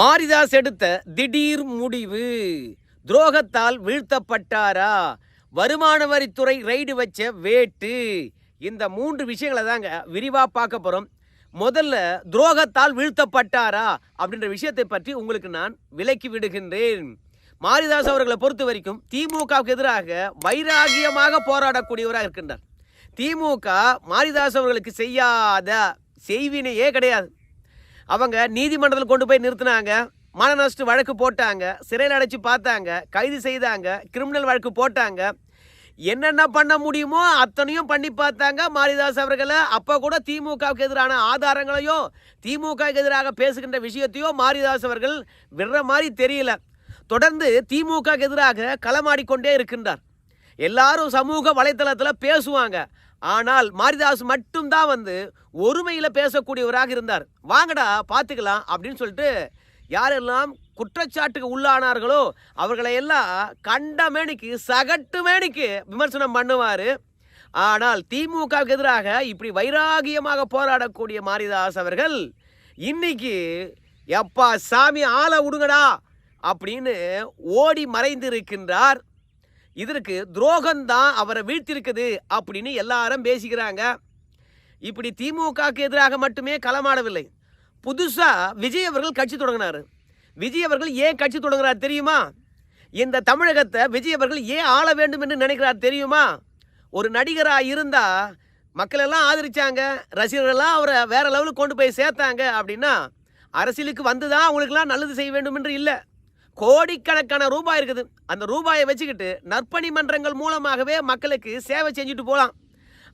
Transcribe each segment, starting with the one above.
மாரிதாஸ் எடுத்த திடீர் முடிவு. துரோகத்தால் வீழ்த்தப்பட்டாரா? வருமான வரித்துறை ரைடு வச்ச வேட்டு. இந்த மூன்று விஷயங்களை தாங்க விரிவாக பார்க்க போகிறோம் முதல்ல துரோகத்தால் வீழ்த்தப்பட்டாரா? அப்படின்ற விஷயத்தை பற்றி உங்களுக்கு நான் விலக்கி விடுகின்றேன். மாரிதாஸ் அவர்களை பொறுத்த வரைக்கும் திமுகவுக்கு எதிராக வைராகியமாக போராடக்கூடியவராக இருக்கின்றார். திமுக மாரிதாஸ் அவர்களுக்கு செய்யாத செய்வினையே கிடையாது. அவங்க நீதிமன்றத்தில் கொண்டு போய் நிறுத்தினாங்க. மான நஷ்ட வழக்கு போட்டாங்க. சிறையில் அடைச்சி பார்த்தாங்க. கைது செய்தாங்க. கிரிமினல் வழக்கு போட்டாங்க. என்னென்ன பண்ண முடியுமோ அத்தனையும் பண்ணி பார்த்தாங்க மாரிதாஸ் அவர்களை. அப்போ கூட திமுகவுக்கு எதிரான ஆதாரங்களையும் திமுகவுக்கு எதிராக பேசுகின்ற விஷயத்தையும் மாரிதாஸ் அவர்கள் விடுற மாதிரி தெரியல. தொடர்ந்து திமுகவுக்கு எதிராக களமாடிக்கொண்டே இருக்கின்றார். எல்லாரும் சமூக வலைத்தளத்தில் பேசுவாங்க. ஆனால் மாரிதாஸ் மட்டும்தான் வந்து ஒருமையில் பேசக்கூடியவராக இருந்தார். வாங்கடா பார்த்துக்கலாம் அப்படின்னு சொல்லிட்டு யாரெல்லாம் குற்றச்சாட்டுக்கு உள்ளானார்களோ அவர்களை எல்லாம் கண்ட மேனிக்கு சகட்டு மேனிக்கு விமர்சனம் பண்ணுவார். ஆனால் திமுகவுக்கு எதிராக இப்படி வைராகியமாக போராடக்கூடிய மாரிதாஸ் அவர்கள் இன்னைக்கு எப்பா சாமி ஆளை விடுங்கடா அப்படின்னு ஓடி மறைந்து இருக்கின்றார் இதற்கு துரோகம்தான் அவரை வீழ்த்திருக்குது அப்படின்னு எல்லாரும் பேசிக்கிறாங்க. இப்படி திமுகவுக்கு எதிராக மட்டுமே களமாடவில்லை. புதுசாக விஜய் அவர்கள் கட்சி தொடங்கினார். விஜய் அவர்கள் ஏன் கட்சி தொடங்குறார் தெரியுமா? இந்த தமிழகத்தை விஜய் அவர்கள் ஏன் ஆள வேண்டும் என்று நினைக்கிறார் தெரியுமா? ஒரு நடிகராக இருந்தால் மக்கள் எல்லாம் ஆதரிச்சாங்க. ரசிகர்கள்லாம் அவரை வேற லெவலுக்கு கொண்டு போய் சேர்த்தாங்க அப்படின்னா அரசியலுக்கு வந்து தான் அவங்களுக்குலாம் நல்லது செய்ய வேண்டும் என்று இல்லை. கோடிக்கணக்கான ரூபாய் இருக்குது. அந்த ரூபாயை வச்சுக்கிட்டு நற்பணி மன்றங்கள் மூலமாகவே மக்களுக்கு சேவை செஞ்சுட்டு போகலாம்.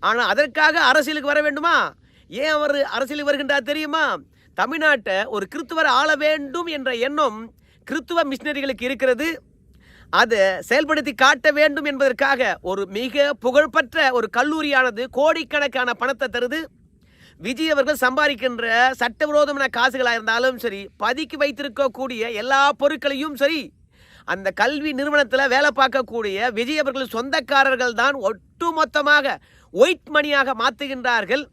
ஆனால் அதற்காக அரசியலுக்கு வர வேண்டுமா? ஏன் அவர் அரசியலுக்கு வருகின்றார் தெரியுமா? தமிழ்நாட்டை ஒரு கிறித்துவர் ஆள வேண்டும் என்ற எண்ணம் கிறித்துவ மிஷினரிகளுக்கு இருக்கிறது. அதை செயல்படுத்தி காட்ட வேண்டும் என்பதற்காக ஒரு மிக புகழ்பெற்ற ஒரு கல்லூரியானது கோடிக்கணக்கான பணத்தை தருது. விஜய் அவர்கள் சம்பாதிக்கின்ற சட்டவிரோதமான காசுகளாக இருந்தாலும் சரி பதுக்கி வைத்திருக்கக்கூடிய எல்லா பொருட்களையும் சரி அந்த கல்வி நிறுவனத்தில் வேலை பார்க்கக்கூடிய விஜய் அவர்கள் சொந்தக்காரர்கள் தான் ஒட்டுமொத்தமாக ஒயிட் மணியாக மாற்றுகின்றார்கள்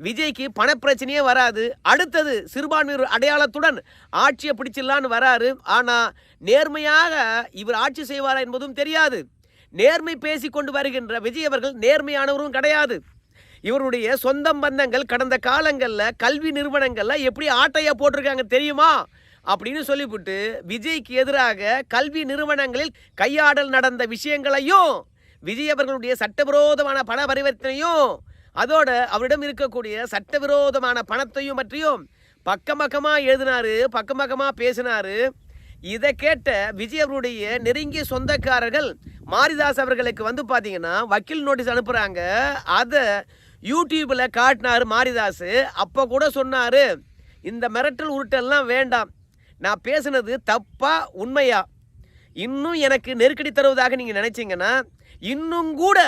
விஜய்க்கு பணப்பிரச்சனையே வராது. அடுத்தது சிறுபான்மையினர் அடையாளத்துடன் ஆட்சியை பிடிச்சிடலான்னு வராரு. ஆனால் நேர்மையாக இவர் ஆட்சி செய்வாரா என்பதும் தெரியாது. நேர்மை பேசி கொண்டு வருகின்ற விஜய் அவர்கள் நேர்மையானவரும் கிடையாது. இவருடைய சொந்தம் பந்தங்கள் கடந்த காலங்களில் கல்வி நிறுவனங்களில் எப்படி ஆட்டையாக போட்டிருக்காங்க தெரியுமா? அப்படின்னு சொல்லிவிட்டு விஜய்க்கு எதிராக கல்வி நிறுவனங்களில் கையாடல் நடந்த விஷயங்களையும் விஜய் அவர்களுடைய சட்டவிரோதமான பண பரிவர்த்தனையும் அதோட அவரிடம் இருக்கக்கூடிய சட்டவிரோதமான பணத்தையும் பற்றியும் பக்கம் பக்கமாக எழுதினாரு பக்கம் பக்கமாக பேசினாரு. இதை கேட்ட விஜய் அவருடைய நெருங்கிய சொந்தக்காரர்கள் மாரிதாஸ் அவர்களுக்கு வந்து பார்த்தீங்கன்னா வக்கீல் நோட்டீஸ் அனுப்புகிறாங்க அதை யூடியூப்பில் காட்டினார் மாரிதாஸ் அப்போ கூட சொன்னார் இந்த மிரட்டல் உருட்டெல்லாம் வேண்டாம். நான் பேசுனது தப்பா உண்மையா? இன்னும் எனக்கு நெருக்கடி தருவதாக நீங்கள் நினச்சிங்கன்னா இன்னும் கூட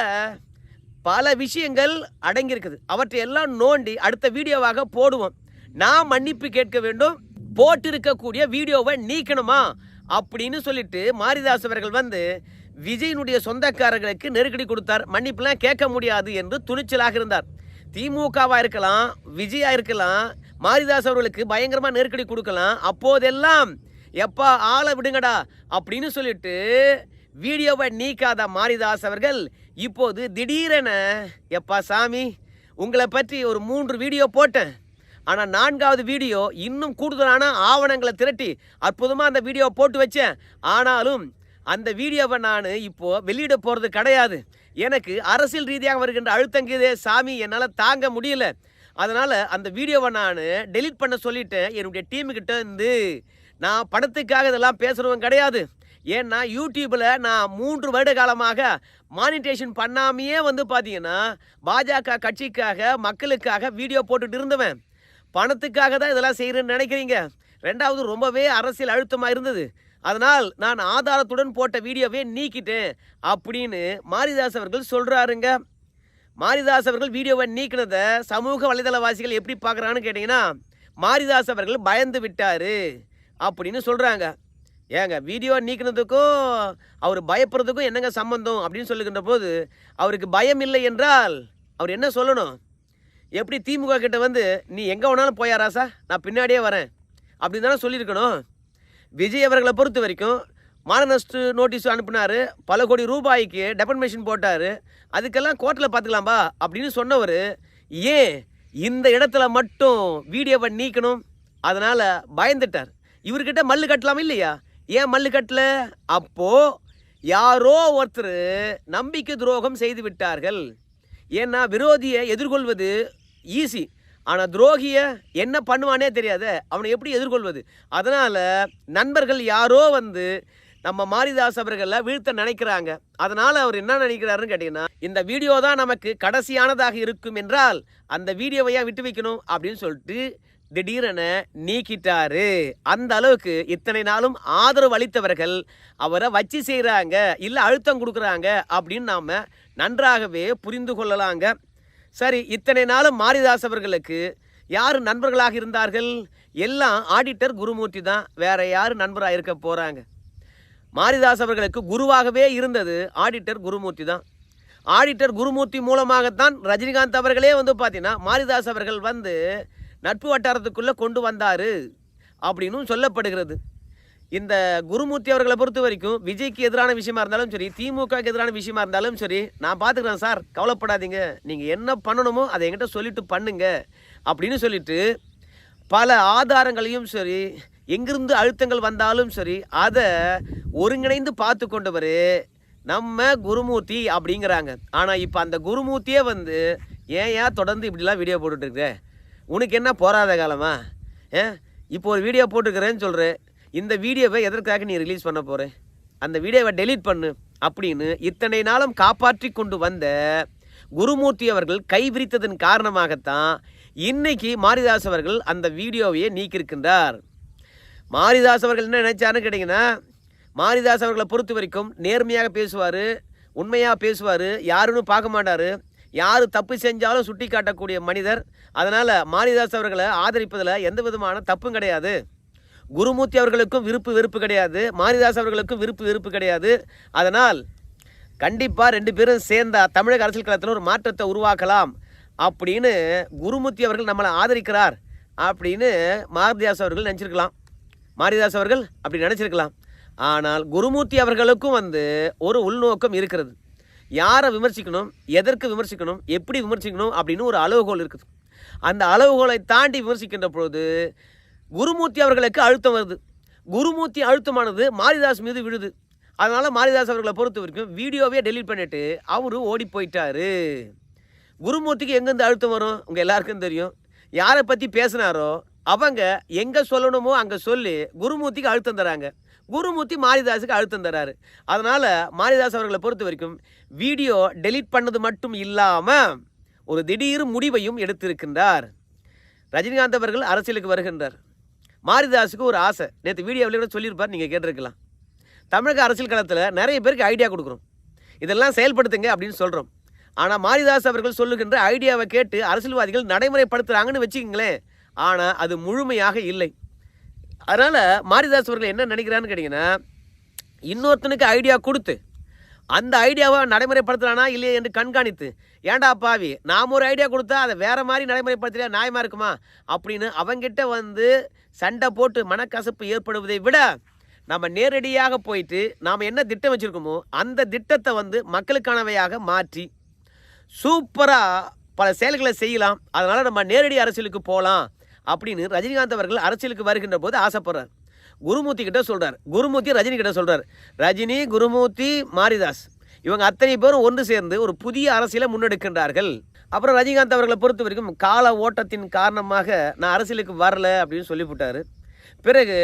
பல விஷயங்கள் அடங்கியிருக்குது. அவற்றை எல்லாம் நோண்டி அடுத்த வீடியோவாக போடுவோம். நான் மன்னிப்பு கேட்க வேண்டும். போட்டிருக்கக்கூடிய வீடியோவை நீக்கணுமா? அப்படின்னு சொல்லிட்டு மாரிதாஸ் அவர்கள் வந்து விஜயினுடைய சொந்தக்காரர்களுக்கு நெருக்கடி கொடுத்தார். மன்னிப்புலாம் கேட்க முடியாது என்று துணிச்சலாக இருந்தார். திமுகவாக இருக்கலாம் விஜயா இருக்கலாம் மாரிதாஸ் அவர்களுக்கு பயங்கரமாக நெருக்கடி கொடுக்கலாம். அப்போதெல்லாம் எப்பா ஆளை விடுங்கடா அப்படின்னு சொல்லிட்டு வீடியோவை நீக்காத மாரிதாஸ் அவர்கள் இப்போது திடீரென எப்பா சாமி உங்களை பற்றி ஒரு மூன்று வீடியோ போட்டேன். ஆனால் நான்காவது வீடியோ இன்னும் கூடுதலான ஆவணங்களை திரட்டி அற்புதமாக அந்த வீடியோ போட்டு வச்சேன். ஆனாலும் அந்த வீடியோவை நான் இப்போது வெளியிட போகிறது கிடையாது. எனக்கு அரசியல் ரீதியாக வருகின்ற அழுத்தங்குதே சாமி என்னால் தாங்க முடியல. அதனால் அந்த வீடியோவை நான் டெலீட் பண்ண சொல்லிட்டேன் என்னுடைய டீமுக்கிட்ட இருந்து நான் படத்துக்காக இதெல்லாம் பேசுகிறவன் கிடையாது. ஏன்னா யூடியூப்பில் நான் மூன்று வருட காலமாக மானிட்டேஷன் பண்ணாமையே வந்து பார்த்தீங்கன்னா பாஜக கட்சிக்காக மக்களுக்காக வீடியோ போட்டுட்டு இருந்தவன். பணத்துக்காக தான் இதெல்லாம் செய்கிறேன்னு நினைக்கிறீங்க. ரெண்டாவது ரொம்பவே அரசியல் அழுத்தமாக இருந்தது. அதனால் நான் ஆதாரத்துடன் போட்ட வீடியோவே நீக்கிட்டேன் அப்படின்னு மாரிதாஸ் அவர்கள் சொல்கிறாருங்க மாரிதாஸ் அவர்கள் வீடியோவை நீக்கினதை சமூக வலைதளவாசிகள் எப்படி பார்க்குறான்னு கேட்டிங்கன்னா மாரிதாஸ் அவர்கள் பயந்து விட்டார் அப்படின்னு சொல்கிறாங்க ஏங்க வீடியோ நீக்கினதுக்கும் அவர் பயப்படுறதுக்கும் என்னங்க சம்பந்தம் அப்படின்னு சொல்லுகின்ற போது அவருக்கு பயம் இல்லை என்றால் அவர் என்ன சொல்லணும்? எப்படி திமுக கிட்ட வந்து நீ எங்கே வேணாலும் போயாராசா நான் பின்னாடியே வரேன். அப்படின்னு தானே சொல்லியிருக்கணும். விஜய் அவர்களை பொறுத்த வரைக்கும் மானநஷ்ட நோட்டீஸ் அனுப்பினார் பல கோடி ரூபாய்க்கு டெபன்மேஷன் போட்டார் அதுக்கெல்லாம் கோர்ட்டில் பார்த்துக்கலாம்பா அப்படின்னு சொன்னவர் ஏன் இந்த இடத்துல மட்டும் வீடியோவை நீக்கணும்? அதனால் பயந்துட்டார். இவர்கிட்ட மல்லு கட்டலாம் இல்லையா? ஏன் மல்லு கட்டல? அப்போது யாரோ ஒருத்தர் நம்பிக்கை துரோகம் செய்து விட்டார்கள். ஏன்னா விரோதியை எதிர்கொள்வது ஈஸி ஆனால் துரோகியை என்ன பண்ணுவானே தெரியாத அவனை எப்படி எதிர்கொள்வது? அதனால் நண்பர்கள் யாரோ வந்து நம்ம மாரிதாஸ் அவர்களை வீழ்த்த நினைக்கிறாங்க. அதனால் அவர் என்ன நினைக்கிறாருன்னு கேட்டிங்கன்னா இந்த வீடியோ தான் நமக்கு கடைசியானதாக இருக்கும் என்றால் அந்த வீடியோவையா விட்டு வைக்கணும் அப்படின்னு சொல்லிட்டு திடீரென நீக்கிட்டாரு. அந்த அளவுக்கு இத்தனை நாளும் ஆதரவு அளித்தவர்கள் அவரை வச்சு செய்கிறாங்க இல்லை அழுத்தம் கொடுக்குறாங்க அப்படின்னு நாம் நன்றாகவே புரிந்து கொள்ளலாங்க. சரி இத்தனை நாளும் மாரிதாஸ் அவர்களுக்கு யார் நண்பர்களாக இருந்தார்கள்? எல்லாம் ஆடிட்டர் குருமூர்த்தி தான். வேற யார் நண்பராக இருக்க போகிறாங்க மாரிதாஸ் அவர்களுக்கு குருவாகவே இருந்தது ஆடிட்டர் குருமூர்த்தி தான். ஆடிட்டர் குருமூர்த்தி மூலமாகத்தான் ரஜினிகாந்த் அவர்களே வந்து பார்த்தீங்கன்னா மாரிதாஸ் அவர்கள் வந்து நட்பு வட்டாரத்துக்குள்ளே கொண்டு வந்தார். அப்படின்னும் சொல்லப்படுகிறது. இந்த குருமூர்த்தி அவர்களை பொறுத்த வரைக்கும் விஜய்க்கு எதிரான விஷயமா இருந்தாலும் சரி திமுகவுக்கு எதிரான விஷயமா இருந்தாலும் சரி நான் பார்த்துக்கிறேன் சார். கவலைப்படாதீங்க. நீங்கள் என்ன பண்ணணுமோ அதை என்கிட்ட சொல்லிட்டு பண்ணுங்க. அப்படின்னு சொல்லிட்டு பல ஆதாரங்களையும் சரி எங்கிருந்து அழுத்தங்கள் வந்தாலும் சரி அதை ஒருங்கிணைந்து பார்த்து கொண்டவர் நம்ம குருமூர்த்தி அப்படிங்கிறாங்க. ஆனால் இப்போ அந்த குருமூர்த்தியே வந்து ஏன் ஏன் தொடர்ந்து இப்படிலாம் வீடியோ போட்டுட்ருக்க உனக்கு என்ன போராத காலமா? ஏன்? இப்போ ஒரு வீடியோ போட்டுக்கிறேன்னு சொல்கிறேன் இந்த வீடியோவை எதற்காக நீ ரிலீஸ் பண்ண போகிற அந்த வீடியோவை டெலீட் பண்ணு அப்படின்னு இத்தனை நாளும் காப்பாற்றி கொண்டு வந்த குருமூர்த்தி அவர்கள் கைவிரித்ததன் காரணமாகத்தான் இன்னைக்கு மாரிதாஸ் அவர்கள் அந்த வீடியோவையே நீக்கியிருக்கின்றார். மாரிதாஸ் அவர்கள் என்ன நினைச்சாருன்னு கேட்டிங்கன்னா மாரிதாஸ் அவர்களை பொறுத்த வரைக்கும் நேர்மையாக பேசுவார் உண்மையாக பேசுவார் யாருன்னு பார்க்க மாட்டார். யார் தப்பு செஞ்சாலும் சுட்டி காட்டக்கூடிய மனிதர். அதனால் மாரிதாஸ் அவர்களை ஆதரிப்பதில் எந்த விதமான தப்பும் கிடையாது. குருமூர்த்தி அவர்களுக்கும் விருப்பு வெறுப்பு கிடையாது. மாரிதாஸ் அவர்களுக்கும் விருப்பு வெறுப்பு கிடையாது. அதனால் கண்டிப்பாக ரெண்டு பேரும் சேர்ந்தா தமிழக அரசியல் களத்தில் ஒரு மாற்றத்தை உருவாக்கலாம். அப்படின்னு குருமூர்த்தி அவர்கள் நம்மளை ஆதரிக்கிறார் அப்படின்னு மாரிதாஸ் அவர்கள் நினச்சிருக்கலாம். மாரிதாஸ் அவர்கள் அப்படி நினச்சிருக்கலாம். ஆனால் குருமூர்த்தி அவர்களுக்கும் வந்து ஒரு உள்நோக்கம் இருக்கிறது. யாரை விமர்சிக்கணும் எதற்கு விமர்சிக்கணும் எப்படி விமர்சிக்கணும் அப்படின்னு ஒரு அளவுகோல் இருக்குது. அந்த அளவுகோலை தாண்டி விமர்சிக்கின்ற பொழுது குருமூர்த்தி அவர்களுக்கு அழுத்தம் வருது. குருமூர்த்தி அழுத்தமானது மாரிதாஸ் மீது விழுது. அதனால் மாரிதாஸ் அவர்களை பொறுத்த வரைக்கும் வீடியோவே டெலீட் பண்ணிட்டு அவரு ஓடி போயிட்டாரு. குருமூர்த்திக்கு எங்கேருந்து அழுத்தம் வரும்? உங்கள் எல்லாருக்கும் தெரியும். யாரை பற்றி பேசினாரோ அவங்க எங்கே சொல்லணுமோ அங்கே சொல்லி குருமூர்த்திக்கு அழுத்தம் தராங்க. குருமூர்த்தி மாரிதாஸுக்கு அழுத்தம் தராரு. அதனால் மாரிதாஸ் அவர்களை பொறுத்த வரைக்கும் வீடியோ டெலீட் பண்ணது மட்டும் இல்லாமல் ஒரு திடீர் முடிவையும் எடுத்திருக்கின்றார். ரஜினிகாந்த் அவர்கள் அரசியலுக்கு வருகின்றார். மாரிதாஸுக்கு ஒரு ஆசை. நேற்று வீடியோவில் கூட சொல்லியிருப்பார் நீங்கள் கேட்டிருக்கலாம். தமிழக அரசியல் களத்தில் நிறைய பேருக்கு ஐடியா கொடுக்குறோம். இதெல்லாம் செயல்படுத்துங்க அப்படின்னு சொல்கிறோம் ஆனால் மாரிதாஸ் அவர்கள் சொல்லுகின்ற ஐடியாவை கேட்டு அரசியல்வாதிகள் நடைமுறைப்படுத்துகிறாங்கன்னு வச்சுக்கிங்களேன். ஆனால் அது முழுமையாக இல்லை. அதனால் மாரிதாஸ் அவர்கள் என்ன நினைக்கிறான்னு கேட்டிங்கன்னா இன்னொருத்தனுக்கு ஐடியா கொடுத்து அந்த ஐடியாவை நடைமுறைப்படுத்துறானா இல்லையா என்று கண்காணித்து ஏண்டா பாவி நாம் ஒரு ஐடியா கொடுத்தா அதை வேற மாதிரி நடைமுறைப்படுத்தலையா நியாயமாக இருக்குமா? அப்படின்னு அவங்கிட்ட வந்து சண்டை போட்டு மனக்கசப்பு ஏற்படுவதை விட நம்ம நேரடியாக போயிட்டு நாம் என்ன திட்டம் வச்சுருக்கோமோ அந்த திட்டத்தை வந்து மக்களுக்கானவையாக மாற்றி சூப்பராக பல செயல்களை செய்யலாம். அதனால் நம்ம நேரடி அரசியலுக்கு போகலாம் அப்படின்னு ரஜினிகாந்த் அவர்கள் அரசியலுக்கு வருகின்ற போது ஆசைப்படுறார். குருமூர்த்தி கிட்ட சொல்கிறார் குருமூர்த்தி ரஜினி கிட்ட சொல்கிறார் ரஜினி குருமூர்த்தி மாரிதாஸ். இவங்க அத்தனை பேரும் ஒன்று சேர்ந்து ஒரு புதிய அரசியலை முன்னெடுக்கின்றார்கள். அப்புறம் ரஜினிகாந்த் அவர்களை பொறுத்த வரைக்கும் கால ஓட்டத்தின் காரணமாக நான் அரசியலுக்கு வரல அப்படின்னு சொல்லிவிட்டார். பிறகு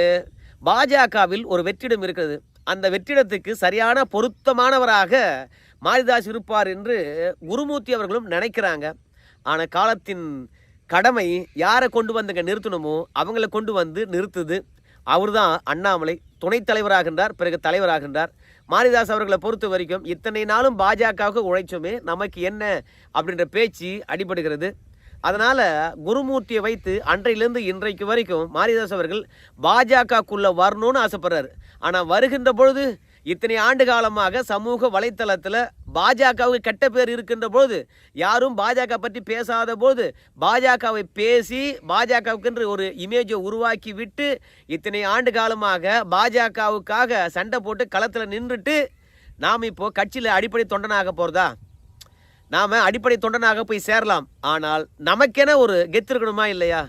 பாஜகவில் ஒரு வெற்றிடம் இருக்கிறது. அந்த வெற்றிடத்துக்கு சரியான பொருத்தமானவராக மாரிதாஸ் இருப்பார் என்று குருமூர்த்தி அவர்களும் நினைக்கிறாங்க. ஆனால் காலத்தின் கடமை யாரை கொண்டு வந்துங்க நிறுத்தணுமோ அவங்கள கொண்டு வந்து நிறுத்துது. அவர்தான் அண்ணாமலை துணைத் தலைவராகின்றார் பிறகு தலைவராகின்றார். மாரிதாஸ் அவர்களை பொறுத்த வரைக்கும் இத்தனை நாளும் பாஜகவுக்கு உழைச்சோமே நமக்கு என்ன அப்படின்ற பேச்சு அடிபடுகிறது. அதனால் குருமூர்த்தியை வைத்து அன்றையிலேருந்து இன்றைக்கு வரைக்கும் மாரிதாஸ் அவர்கள் பாஜகக்குள்ளே வரணும்னு ஆசைப்படுறாரு. ஆனால் வருகின்ற பொழுது இத்தனை ஆண்டு காலமாக சமூக வலைத்தளத்தில் பாஜகவுக்கு கெட்ட பேர் இருக்கின்ற போது யாரும் பாஜக பற்றி பேசாத போது பாஜகவை பேசி பாஜகவுக்கென்று ஒரு இமேஜை உருவாக்கி விட்டு இத்தனை ஆண்டு காலமாக பாஜகவுக்காக சண்டை போட்டு களத்தில் நின்றுட்டு நாம் இப்போது கட்சியில் அடிப்படை தொண்டனாக போகிறதா நாம் அடிப்படை தொண்டனாக போய் சேரலாம். ஆனால் நமக்கென ஒரு கெத்து இருக்கணுமா இல்லையா?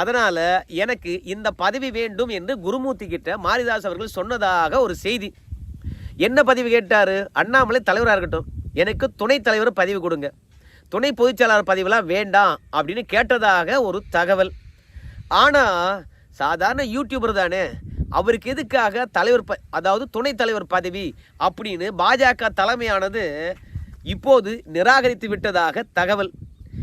அதனால் எனக்கு இந்த பதவி வேண்டும் என்று குருமூர்த்தி கிட்ட மாரிதாஸ் அவர்கள் சொன்னதாக ஒரு செய்தி. என்ன பதவி கேட்டார்? அண்ணாமலை தலைவராக இருக்கட்டும். எனக்கு துணைத் தலைவர் பதவி கொடுங்க. துணை பொதுச்செயலாளர் பதவிலாம் வேண்டாம் அப்படின்னு கேட்டதாக ஒரு தகவல். ஆனால் சாதாரண யூடியூபர் தானே. அவருக்கு எதுக்காக தலைவர் ப அதாவது துணைத் தலைவர் பதவி அப்படின்னு பாஜக தலைமையானது இப்போது நிராகரித்து விட்டதாக தகவல்.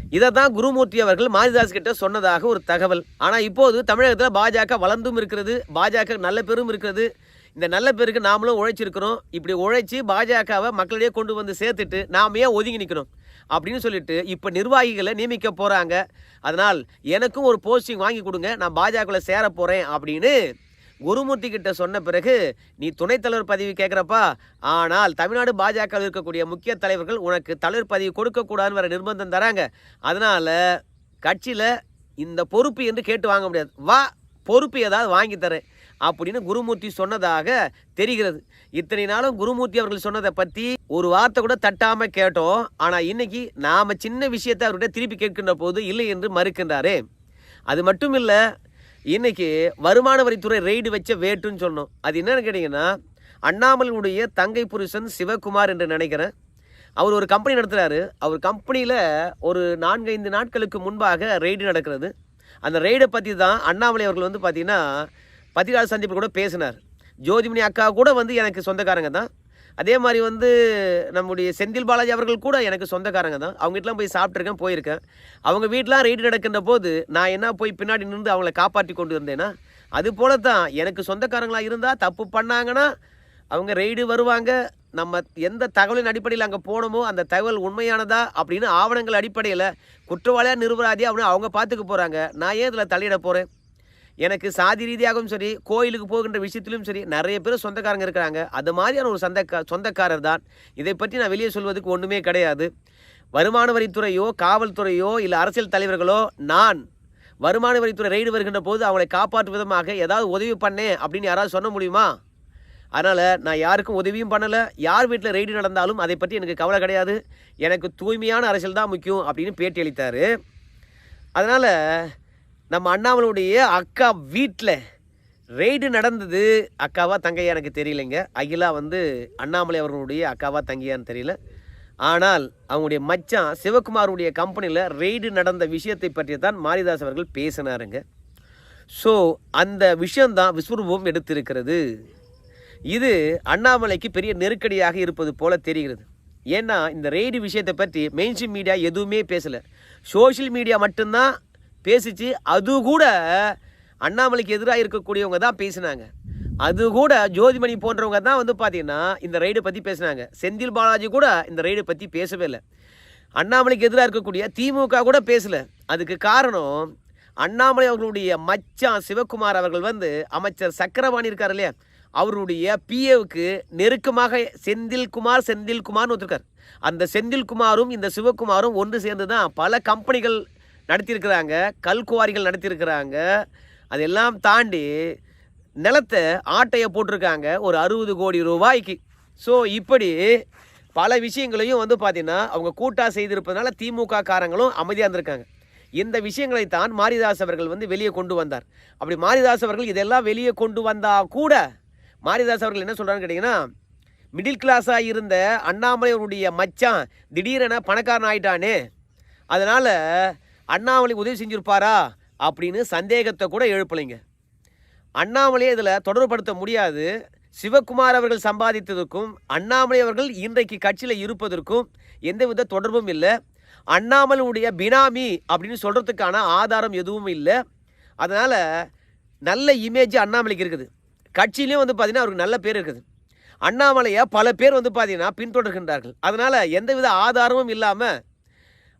இதை தான் குருமூர்த்தி அவர்கள் மாரிதாஸ் கிட்ட சொன்னதாக ஒரு தகவல். ஆனால் இப்போது தமிழகத்தில் பாஜக வளர்ந்தும் இருக்கிறது. பாஜக நல்ல பேரும் இருக்கிறது. இந்த நல்ல பேருக்கு நாமளும் உழைச்சிருக்கிறோம். இப்படி உழைச்சி பாஜகவை மக்களிடையே கொண்டு வந்து சேர்த்துட்டு நாம ஏன் ஒதுங்கி நிற்கணும் அப்படின்னு சொல்லிட்டு இப்போ நிர்வாகிகளை நியமிக்க போகிறாங்க அதனால் எனக்கும் ஒரு போஸ்டிங் வாங்கி கொடுங்க. நான் பாஜகவில் சேர போகிறேன் அப்படின்னு குருமூர்த்தி கிட்ட சொன்ன பிறகு நீ துணைத் தலைவர் பதவி கேட்குறப்பா. ஆனால் தமிழ்நாடு பாஜகவில் இருக்கக்கூடிய முக்கிய தலைவர்கள் உனக்கு தலைவர் பதவி கொடுக்கக்கூடாதுன்னு வேற நிர்பந்தம் தராங்க. அதனால் கட்சியில் இந்த பொறுப்பு என்று கேட்டு வாங்க முடியாது. வா பொறுப்பு ஏதாவது வாங்கி தரேன். அப்படின்னு குருமூர்த்தி சொன்னதாக தெரிகிறது. இத்தனை நாளும் குருமூர்த்தி அவர்கள் சொன்னதை பற்றி ஒரு வார்த்தை கூட தட்டாமல் கேட்டோம். ஆனால் இன்னைக்கு நாம் சின்ன விஷயத்தை அவர்கிட்ட திருப்பி கேட்கின்ற போது இல்லை என்று மறுக்கின்றாரே. அது மட்டும் இல்லை இன்னைக்கு வருமான வரித்துறை ரெய்டு வச்ச வேட்டுன்னு சொன்னோம். அது என்னன்னு கேட்டிங்கன்னா அண்ணாமலையுடைய தங்கை புருஷன் சிவகுமார் என்று நினைக்கிறேன். அவர் ஒரு கம்பெனி நடத்துகிறாரு அவர் கம்பெனியில் ஒரு நான்கைந்து நாட்களுக்கு முன்பாக ரெய்டு நடக்கிறது. அந்த ரெய்டை பற்றி தான் அண்ணாமலை அவர்கள் வந்து பார்த்திங்கன்னா பத்திரிகையாளர் சந்திப்பில் கூட பேசினார். ஜோதிமணி அக்கா கூட வந்து எனக்கு சொந்தக்காரங்க தான். அதே மாதிரி வந்து நம்முடைய செந்தில் பாலாஜி அவர்கள் கூட எனக்கு சொந்தக்காரங்க தான். அவங்ககிட்டலாம் போய் சாப்பிட்ருக்கேன் போயிருக்கேன். அவங்க வீட்டிலாம் ரெய்டு நடக்கின்ற போது நான் என்ன போய் பின்னாடி நின்று அவங்கள காப்பாற்றி கொண்டு இருந்தேன்னா அது போல தான் எனக்கு சொந்தக்காரங்களாக இருந்தால் தப்பு பண்ணாங்கன்னா அவங்க ரெய்டு வருவாங்க. நம்ம எந்த தகவலின் அடிப்படையில் அங்கே போனோமோ அந்த தகவல் உண்மையானதா அப்படின்னு ஆவணங்கள் அடிப்படையில் குற்றவாளியாக நிறுவராதே அப்படின்னு அவங்க பார்த்துக்க போகிறாங்க நான் ஏன் இதில் தலையிட போகிறேன் எனக்கு சாதி ரீதியாகவும் சரி கோயிலுக்கு போகின்ற விஷயத்திலும் சரி நிறைய பேர் சொந்தக்காரங்க இருக்கிறாங்க. அது மாதிரியான ஒரு சொந்தக்கா சொந்தக்காரர் தான். இதை பற்றி நான் வெளியே சொல்வதுக்கு ஒன்றுமே கிடையாது. வருமான வரித்துறையோ காவல்துறையோ இல்லை அரசியல் தலைவர்களோ நான் வருமான வரித்துறை ரெய்டு வருகின்ற போது அவங்களை காப்பாற்றும் விதமாக ஏதாவது உதவி பண்ணேன் அப்படின்னு யாராவது சொல்ல முடியுமா? அதனால் நான் யாருக்கும் உதவியும் பண்ணலை. யார் வீட்டில் ரெய்டு நடந்தாலும் அதை பற்றி எனக்கு கவலை கிடையாது. எனக்கு தூய்மையான அரசியல் தான் முக்கியம் அப்படின்னு பேட்டி அளித்தார். அதனால் நம்ம அண்ணாமலையுடைய அக்கா வீட்டில் ரெய்டு நடந்தது. அக்காவா தங்கையா எனக்கு தெரியலைங்க. அகிலா வந்து அண்ணாமலை அவர்களுடைய அக்காவா தங்கையான்னு தெரியல. ஆனால் அவங்களுடைய மச்சான் சிவகுமாருடைய கம்பெனியில் ரெய்டு நடந்த விஷயத்தை பற்றி தான் மாரிதாஸ் அவர்கள் பேசினாருங்க. ஸோ அந்த விஷயந்தான் விஸ்வரூபம் எடுத்திருக்கிறது. இது அண்ணாமலைக்கு பெரிய நெருக்கடியாக இருப்பது போல தெரிகிறது. ஏன்னா இந்த ரெய்டு விஷயத்தை பற்றி மெயின்ஸ்ட்ரீம் மீடியா எதுவுமே பேசலை. சோஷியல் மீடியா மட்டும்தான் பேசிச்சு. அது கூட அண்ணாமலைக்கு எதிராக இருக்கக்கூடியவங்க தான் பேசினாங்க. அது கூட ஜோதிமணி போன்றவங்க தான் வந்து பார்த்தீங்கன்னா இந்த ரைடு பற்றி பேசினாங்க. செந்தில் பாலாஜி கூட இந்த ரைடு பற்றி பேசவே இல்லை. அண்ணாமலைக்கு எதிராக இருக்கக்கூடிய திமுக கூட பேசலை. அதுக்கு காரணம் அண்ணாமலை அவர்களுடைய மச்சான் சிவகுமார் அவர்கள் வந்து அமைச்சர் சக்கரவாணி இருக்கார் இல்லையா? அவருடைய பிஏவுக்கு நெருக்கமாக செந்தில்குமார் செந்தில்குமார்னு ஒருத்தருக்கார் அந்த செந்தில்குமாரும் இந்த சிவகுமாரும் ஒன்று சேர்ந்து தான் பல கம்பெனிகள் நடத்தியிருக்கிறாங்க கல்குவாரிகள் நடத்தியிருக்கிறாங்க. அதெல்லாம் தாண்டி நிலத்தை ஆட்டையை போட்டிருக்காங்க ஒரு அறுபது கோடி ரூபாய்க்கு. ஸோ இப்படி பல விஷயங்களையும் வந்து பார்த்திங்கன்னா அவங்க கூட்டாக செய்திருப்பதனால திமுக காரங்களும் அமைதியாக இருந்திருக்காங்க. இந்த விஷயங்களை தான் மாரிதாஸ் அவர்கள் வந்து வெளியே கொண்டு வந்தார். அப்படி மாரிதாஸ் அவர்கள் இதெல்லாம் வெளியே கொண்டு வந்தால் கூட மாரிதாஸ் அவர்கள் என்ன சொல்கிறான்னு கேட்டிங்கன்னா மிடில் கிளாஸாக இருந்த அண்ணாமலையவருடைய மச்சான் திடீரென பணக்காரன் ஆயிட்டானே. அதனால் அண்ணாமலை உதவி செஞ்சுருப்பாரா அப்படின்னு சந்தேகத்தை கூட எழுப்பலைங்க. அண்ணாமலையை இதில் தொடர்புபடுத்த முடியாது. சிவகுமார் அவர்கள் சம்பாதித்ததற்கும் அண்ணாமலை அவர்கள் இன்றைக்கு கட்சியில் இருப்பதற்கும் எந்தவித தொடர்பும் இல்லை. அண்ணாமலையுடைய பினாமி அப்படின்னு சொல்கிறதுக்கான ஆதாரம் எதுவும் இல்லை. அதனால் நல்ல இமேஜ் அண்ணாமலைக்கு இருக்குது. கட்சியிலையும் வந்து பார்த்திங்கன்னா அவருக்கு நல்ல பேர் இருக்குது. அண்ணாமலையை பல பேர் வந்து பார்த்திங்கன்னா பின்தொடர்கின்றார்கள். அதனால் எந்தவித ஆதாரமும் இல்லாமல்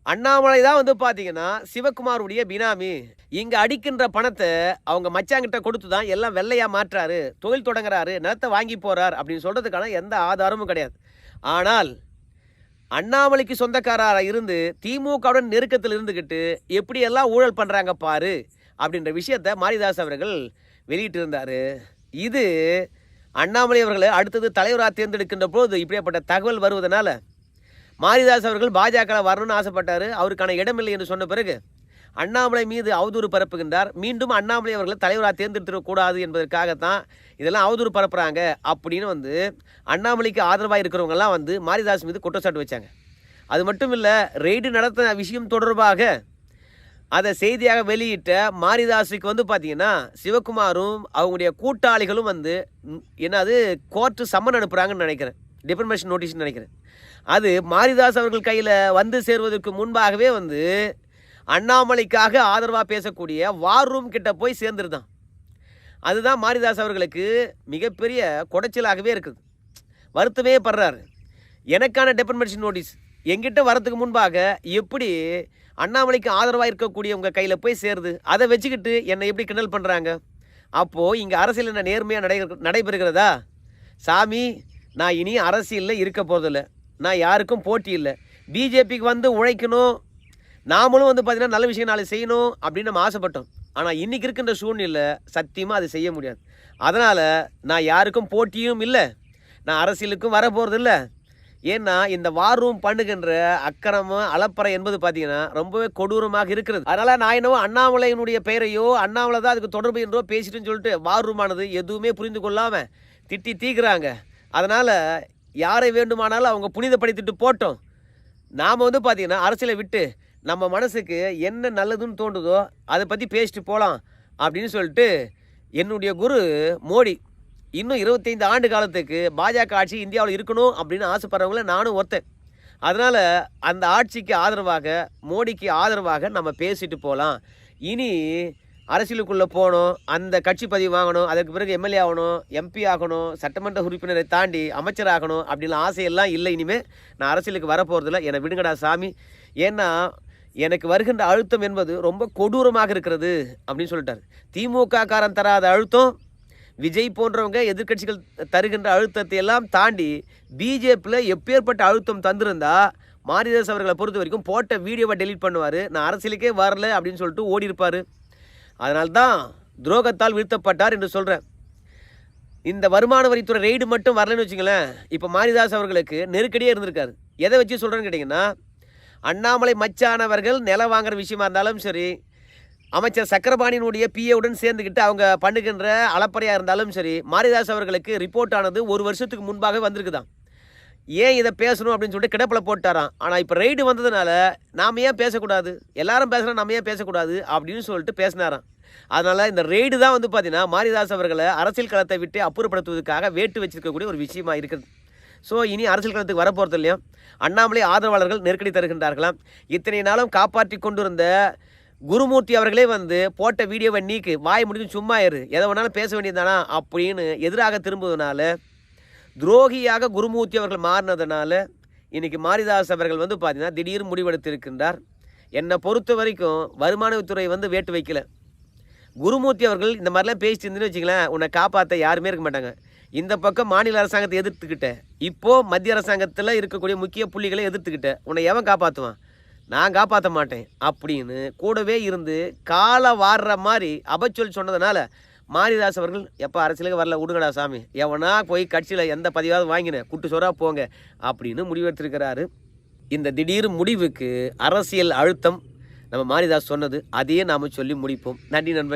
அண்ணாமலை தான் வந்து பார்த்தீங்கன்னா சிவகுமாருடைய பினாமி. இங்கே அடிக்கின்ற பணத்தை அவங்க மச்சாங்கிட்ட கொடுத்து தான் எல்லாம் வெள்ளையாக மாற்றாரு தொழில் தொடங்குறாரு நிலத்தை வாங்கி போகிறார் அப்படின்னு சொல்கிறதுக்கான எந்த ஆதாரமும் கிடையாது. ஆனால் அண்ணாமலைக்கு சொந்தக்காரராக இருந்து திமுகவுடன் நெருக்கத்தில் இருந்துக்கிட்டு எப்படியெல்லாம் ஊழல் பண்ணுறாங்க பாரு அப்படின்ற விஷயத்தை மாரிதாஸ் அவர்கள் வெளியிட்டிருந்தார். இது அண்ணாமலை அவர்களை அடுத்தது தலைவராக தேர்ந்தெடுக்கின்ற போது இப்படியாப்பட்ட தகவல் வருவதனால மாரிதாஸ் அவர்கள் பாஜக வரணும்னு ஆசைப்பட்டார். அவருக்கான இடமில்லை என்று சொன்ன பிறகு அண்ணாமலை மீது அவதூறு பரப்புகின்றார். மீண்டும் அண்ணாமலை அவர்களை தலைவராக தேர்ந்தெடுத்துடக்கூடாது என்பதற்காகத்தான் இதெல்லாம் அவதூறு பரப்புகிறாங்க அப்படின்னு வந்து அண்ணாமலைக்கு ஆதரவாக இருக்கிறவங்கெல்லாம் வந்து மாரிதாஸ் மீது குற்றச்சாட்டு வச்சாங்க. அது மட்டும் இல்லை ரெய்டு நடத்தின விஷயம் தொடர்பாக அதை செய்தியாக வெளியிட்ட மாரிதாஸுக்கு வந்து பார்த்தீங்கன்னா சிவகுமாரும் அவங்களுடைய கூட்டாளிகளும் வந்து என்னது கோர்ட்டு சம்மன் அனுப்புகிறாங்கன்னு நினைக்கிறேன். டிஃபர்மேஷன் நோட்டீஸ்னு நினைக்கிறேன். அது மாரிதாஸ் அவர்கள் கையில் வந்து சேருவதற்கு முன்பாகவே வந்து அண்ணாமலைக்காக ஆதரவாக பேசக்கூடிய வார் ரூம் கிட்ட போய் சேர்ந்துருதான் அதுதான் மாரிதாஸ் அவர்களுக்கு மிகப்பெரிய குடைச்சலாகவே இருக்குது. வருத்தமே படுறாரு. எனக்கான டெபர்மென்ஷன் நோட்டீஸ் எங்கிட்ட வரத்துக்கு முன்பாக எப்படி அண்ணாமலைக்கு ஆதரவாக இருக்கக்கூடிய உங்கள் கையில் போய் சேருது? அதை வச்சுக்கிட்டு என்னை எப்படி கிண்டல் பண்ணுறாங்க அப்போது இங்கே அரசியல் என்ன நேர்மையாக நடை நடைபெறுகிறதா? சாமி நான் இனி அரசியலில் இருக்க போகிறதில்ல நான் யாருக்கும் போட்டி இல்லை. பிஜேபிக்கு வந்து உழைக்கணும். நாமளும் வந்து பார்த்திங்கன்னா நல்ல விஷயம் நாளை செய்யணும் அப்படின்னு நம்ம ஆசைப்பட்டோம். ஆனால் இன்றைக்கி இருக்கின்ற சூழ்நிலை சத்தியமாக அது செய்ய முடியாது. அதனால் நான் யாருக்கும் போட்டியும் இல்லை. நான் அரசியலுக்கும் வர போகிறதில்ல ஏன்னா இந்த வார் ரூம் பண்ணுகின்ற அக்கிரமம் அலப்பறை என்பது பார்த்தீங்கன்னா ரொம்பவே கொடூரமாக இருக்கிறது. அதனால் நான் என்னவோ அண்ணாமலையினுடைய பெயரையோ அண்ணாமலை தான் அதுக்கு தொடர்பு என்றோ பேசிட்டுன்னு சொல்லிட்டு வார் ரூமானது எதுவுமே புரிந்து கொள்ளாமல் திட்டி தீக்குறாங்க. அதனால் யாரை வேண்டுமானாலும் அவங்க புனிதப்படுத்திட்டு போட்டோம். நாம் வந்து பார்த்திங்கன்னா அரசியலை விட்டு நம்ம மனசுக்கு என்ன நல்லதுன்னு தோண்டுதோ அதை பற்றி பேசிட்டு போகலாம் அப்படின்னு சொல்லிட்டு என்னுடைய குரு மோடி இன்னும் இருபத்தைந்து ஆண்டு காலத்துக்கு பாஜக ஆட்சி இந்தியாவில் இருக்கணும் அப்படின்னு ஆசைப்படுறவங்கள நானும் ஒருத்தன். அதனால் அந்த ஆட்சிக்கு ஆதரவாக மோடிக்கு ஆதரவாக நம்ம பேசிட்டு போகலாம் இனி அரசியலுக்குள்ளே போகணும் அந்த கட்சி பதிவு வாங்கணும் அதுக்கு பிறகு எம்எல்ஏ ஆகணும் எம்பி ஆகணும் சட்டமன்ற உறுப்பினரை தாண்டி அமைச்சர் ஆகணும் அப்படின்லாம் ஆசையெல்லாம் இல்லை. இனிமேல் நான் அரசியலுக்கு வரப்போகிறதில்ல என்னை விடுங்கடா சாமி. ஏன்னா எனக்கு வருகின்ற அழுத்தம் என்பது ரொம்ப கொடூரமாக இருக்கிறது அப்படின்னு சொல்லிட்டார். திமுக காரன் தராத அழுத்தம் விஜய் போன்றவங்க எதிர்க்கட்சிகள் தருகின்ற அழுத்தத்தை எல்லாம் தாண்டி பிஜேபியில் எப்பேற்பட்ட அழுத்தம் தந்திருந்தா மாரிதாஸ் அவர்களை பொறுத்த வரைக்கும் போட்ட வீடியோவை டெலீட் பண்ணுவார். நான் அரசியலுக்கே வரல அப்படின்னு சொல்லிட்டு ஓடி இருப்பார் அதனால்தான் துரோகத்தால் வீழ்த்தப்பட்டார் என்று சொல்கிறேன் இந்த வருமான வரித்துறை ரெய்டு மட்டும் வரலன்னு வச்சுங்களேன் இப்போ மாரிதாஸ் அவர்களுக்கு நெருக்கடியே இருந்திருக்காரு. எதை வச்சு சொல்கிறேன்னு கேட்டிங்கன்னா அண்ணாமலை மச்சானவர்கள் நிலம் வாங்குற விஷயமா இருந்தாலும் சரி அமைச்சர் சக்கரபாணியினுடைய பிஏவுடன் சேர்ந்துக்கிட்டு அவங்க பண்ணுகின்ற அளப்பறையாக இருந்தாலும் சரி மாரிதாஸ் அவர்களுக்கு ரிப்போர்ட் ஆனது ஒரு வருஷத்துக்கு முன்பாக வந்திருக்குதான். ஏன் இதை பேசணும் அப்படின்னு சொல்லிட்டு கிடப்பில் போட்டாராம். ஆனால் இப்போ ரைடு வந்ததுனால நாம் ஏன் பேசக்கூடாது? எல்லாரும் பேசுகிறோம் நம்ம ஏன் பேசக்கூடாது? அப்படின்னு சொல்லிட்டு பேசினாராம். அதனால் இந்த ரெய்டு தான் வந்து பார்த்தீங்கன்னா மாரிதாஸ் அவர்களை அரசியல் களத்தை விட்டு அப்புறப்படுத்துவதற்காக வேட்டு வச்சிருக்கக்கூடிய ஒரு விஷயமா இருக்குது. ஸோ இனி அரசியல் களத்துக்கு வரப்போகிறது இல்லையா? அண்ணாமலை ஆதரவாளர்கள் நெருக்கடி தருகின்றார்களாம். இத்தனை நாளும் காப்பாற்றி கொண்டிருந்த குருமூர்த்தி அவர்களே வந்து போட்ட வீடியோவை நீக்கு வாய் முடிஞ்சு சும்மா இரு எதை வேணாலும் பேச வேண்டியதானா அப்படின்னு எதிராக திரும்புவதனால துரோகியாக குருமூர்த்தி அவர்கள் மாறினதுனால இன்றைக்கி மாரிதாஸ் அவர்கள் வந்து பார்த்திங்கன்னா திடீர் முடிவெடுத்திருக்கின்றார். என்னை பொறுத்த வரைக்கும் வருமானத்துறை வந்து வேட்டு வைக்கல. குருமூர்த்தி அவர்கள் இந்த மாதிரிலாம் பேசிட்டு இருந்துன்னு வச்சுங்களேன் உன்னை காப்பாற்ற யாருமே இருக்க மாட்டாங்க. இந்த பக்கம் மாநில அரசாங்கத்தை எதிர்த்துக்கிட்ட இப்போ மத்திய அரசாங்கத்தில் இருக்கக்கூடிய முக்கிய புள்ளிகளை எதிர்த்துக்கிட்ட உன்னை எவன் காப்பாற்றுவான் நான் காப்பாற்ற மாட்டேன் அப்படின்னு கூடவே இருந்து காலை வாடுற மாதிரி அபச்சொல் சொன்னதுனால மாரிதாஸ் அவர்கள் எப்போ அரசியலுக்கு வரல விடுங்கடா சாமி. எவனா போய் கட்சியில் எந்த பதிவாவது வாங்கினேன் குட்டு சோறாக போங்க அப்படின்னு முடிவெடுத்திருக்கிறாரு. இந்த திடீர் முடிவுக்கு அரசியல் அழுத்தம் நம்ம மாரிதாஸ் சொன்னது அதையே நாம் சொல்லி முடிப்போம். நன்றி நண்பர்